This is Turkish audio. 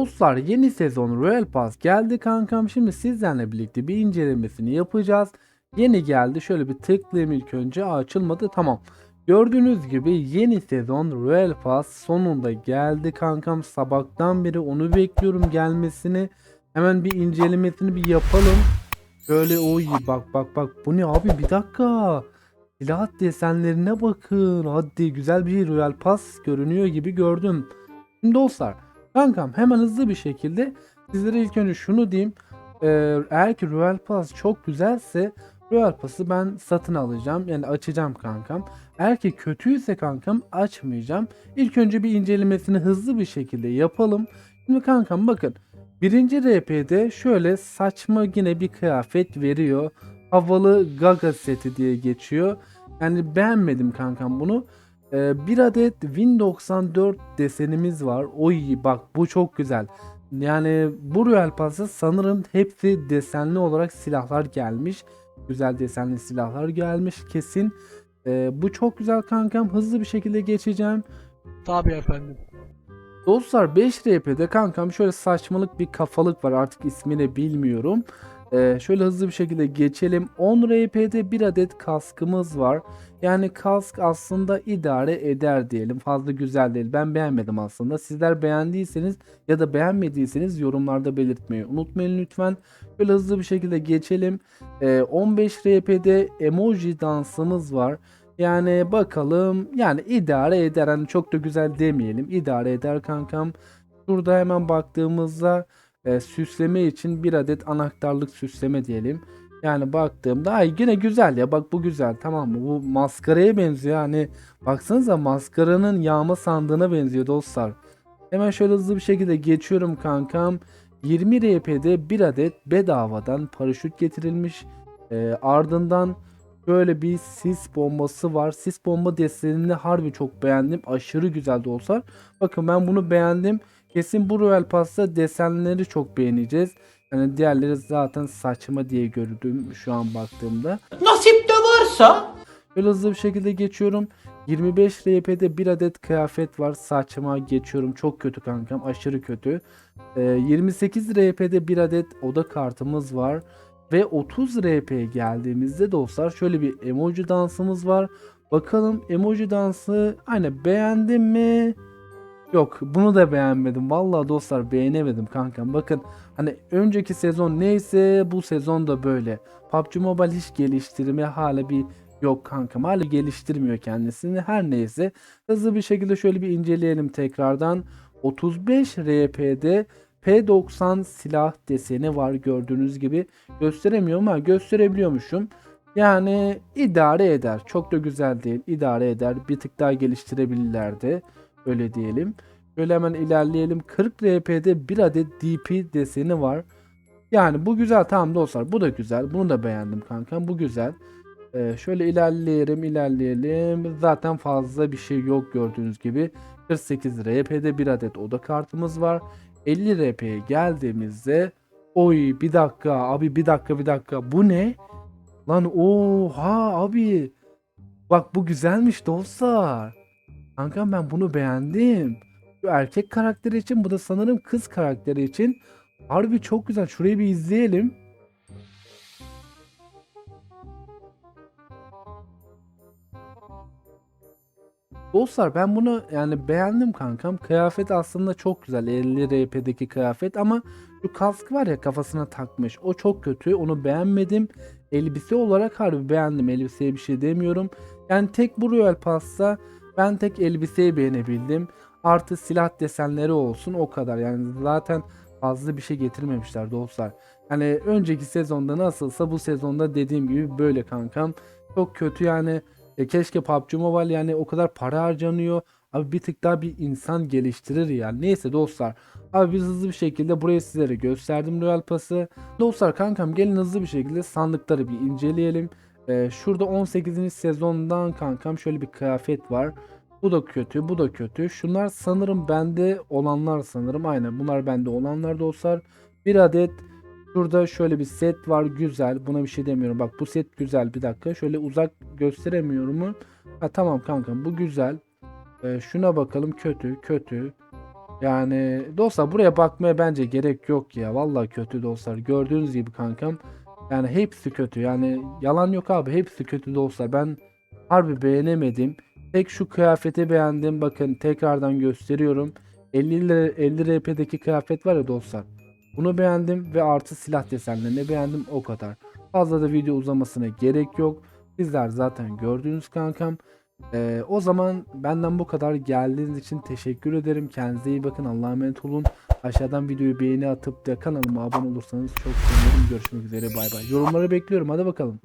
Dostlar yeni sezon Royal Pass geldi kankam. Şimdi sizlerle birlikte bir incelemesini yapacağız. Yeni geldi. Şöyle bir tıklayayım ilk önce. Açılmadı. Tamam. Gördüğünüz gibi yeni sezon Royal Pass sonunda geldi kankam. Sabahtan beri onu bekliyorum gelmesini. Hemen bir incelemesini bir yapalım. Şöyle oy bak bak bak. Bu ne abi bir dakika. Silah desenlerine bakın. Hadi güzel bir Royal Pass görünüyor gibi gördüm. Şimdi dostlar Kankam hemen hızlı bir şekilde sizlere ilk önce şunu diyeyim. Ee, eğer ki Royal Pass çok güzelse Royal Pass'ı ben satın alacağım. Yani açacağım kankam. Eğer ki kötüyse kankam açmayacağım. İlk önce bir incelemesini hızlı bir şekilde yapalım. Şimdi kankam bakın. Birinci RP'de şöyle saçma yine bir kıyafet veriyor. Havalı Gaga seti diye geçiyor. Yani beğenmedim kankam bunu. Ee, bir adet Win94 desenimiz var. Oy bak bu çok güzel. Yani bu Royal Pass'a sanırım hepsi desenli olarak silahlar gelmiş. Güzel desenli silahlar gelmiş kesin. Ee, bu çok güzel kankam. Hızlı bir şekilde geçeceğim. Tabii efendim. Dostlar 5 RP'de kankam şöyle saçmalık bir kafalık var artık ismini bilmiyorum. Ee, şöyle hızlı bir şekilde geçelim. 10 RP'de bir adet kaskımız var. Yani kask aslında idare eder diyelim. Fazla güzel değil. Ben beğenmedim aslında. Sizler beğendiyseniz ya da beğenmediyseniz yorumlarda belirtmeyi unutmayın lütfen. Böyle hızlı bir şekilde geçelim. Ee, 15 RP'de emoji dansımız var. Yani bakalım yani idare eder. Hani çok da güzel demeyelim. İdare eder kankam. Şurada hemen baktığımızda e, süsleme için bir adet anahtarlık süsleme diyelim. Yani baktığımda ay yine güzel ya bak bu güzel tamam mı? Bu maskaraya benziyor hani baksanıza maskaranın yağma sandığına benziyor dostlar. Hemen şöyle hızlı bir şekilde geçiyorum kankam. 20 RP'de bir adet bedavadan paraşüt getirilmiş. E, ardından böyle bir sis bombası var. Sis bomba desenini harbi çok beğendim. Aşırı güzel dostlar. Bakın ben bunu beğendim. Kesin bu Royal Pass'ta desenleri çok beğeneceğiz. Yani diğerleri zaten saçma diye gördüm şu an baktığımda. Nasip de varsa Böyle hızlı bir şekilde geçiyorum. 25 RP'de bir adet kıyafet var. Saçma geçiyorum. Çok kötü kankam. Aşırı kötü. Ee, 28 RP'de bir adet oda kartımız var. Ve 30 RP'ye geldiğimizde dostlar şöyle bir emoji dansımız var. Bakalım emoji dansı aynı beğendim mi? Yok bunu da beğenmedim. Vallahi dostlar beğenemedim kankam. Bakın hani önceki sezon neyse bu sezon da böyle. PUBG Mobile hiç geliştirme hala bir yok kankam. Hala geliştirmiyor kendisini. Her neyse hızlı bir şekilde şöyle bir inceleyelim tekrardan. 35 RP'de P90 silah deseni var gördüğünüz gibi. Gösteremiyorum ama gösterebiliyormuşum. Yani idare eder. Çok da güzel değil. İdare eder. Bir tık daha geliştirebilirlerdi. Öyle diyelim. Böyle hemen ilerleyelim. 40 RP'de bir adet DP deseni var. Yani bu güzel tamam dostlar. Bu da güzel. Bunu da beğendim kankam. Bu güzel. Ee, şöyle ilerleyelim ilerleyelim. Zaten fazla bir şey yok gördüğünüz gibi. 48 RP'de bir adet oda kartımız var. 50 RP'ye geldiğimizde oy bir dakika abi bir dakika bir dakika bu ne? Lan oha abi. Bak bu güzelmiş dostlar. Kankam ben bunu beğendim. Şu erkek karakteri için bu da sanırım kız karakteri için. Harbi çok güzel. Şurayı bir izleyelim. Dostlar ben bunu yani beğendim kankam. Kıyafet aslında çok güzel. 50 RP'deki kıyafet ama şu kask var ya kafasına takmış. O çok kötü. Onu beğenmedim. Elbise olarak harbi beğendim. Elbiseye bir şey demiyorum. Yani tek bu Royal Pass'ta ben tek elbiseyi beğenebildim. Artı silah desenleri olsun o kadar. Yani zaten fazla bir şey getirmemişler dostlar. Hani önceki sezonda nasılsa bu sezonda dediğim gibi böyle kankam. Çok kötü yani. E, keşke PUBG Mobile yani o kadar para harcanıyor. Abi bir tık daha bir insan geliştirir yani. Neyse dostlar. Abi biz hızlı bir şekilde buraya sizlere gösterdim Royal Pass'ı. Dostlar kankam gelin hızlı bir şekilde sandıkları bir inceleyelim. Ee, şurada 18. sezondan kankam şöyle bir kıyafet var. Bu da kötü, bu da kötü. Şunlar sanırım bende olanlar sanırım. Aynen bunlar bende olanlar dostlar. Bir adet şurada şöyle bir set var güzel. Buna bir şey demiyorum. Bak bu set güzel. Bir dakika. Şöyle uzak gösteremiyorum mu? Ha tamam kankam bu güzel. Ee, şuna bakalım kötü, kötü. Yani dostlar buraya bakmaya bence gerek yok ya. Vallahi kötü dostlar. Gördüğünüz gibi kankam. Yani hepsi kötü. Yani yalan yok abi. Hepsi kötü dostlar. Ben harbi beğenemedim. Tek şu kıyafeti beğendim. Bakın tekrardan gösteriyorum. 50 lira 50 RP'deki kıyafet var ya dostlar. Bunu beğendim ve artı silah desenlerini beğendim o kadar. Fazla da video uzamasına gerek yok. Sizler zaten gördünüz kankam. Ee, o zaman benden bu kadar. Geldiğiniz için teşekkür ederim. Kendinize iyi bakın. Allah'a emanet olun. Aşağıdan videoyu beğeni atıp da kanalıma abone olursanız çok sevinirim. Görüşmek üzere. Bay bay. Yorumları bekliyorum. Hadi bakalım.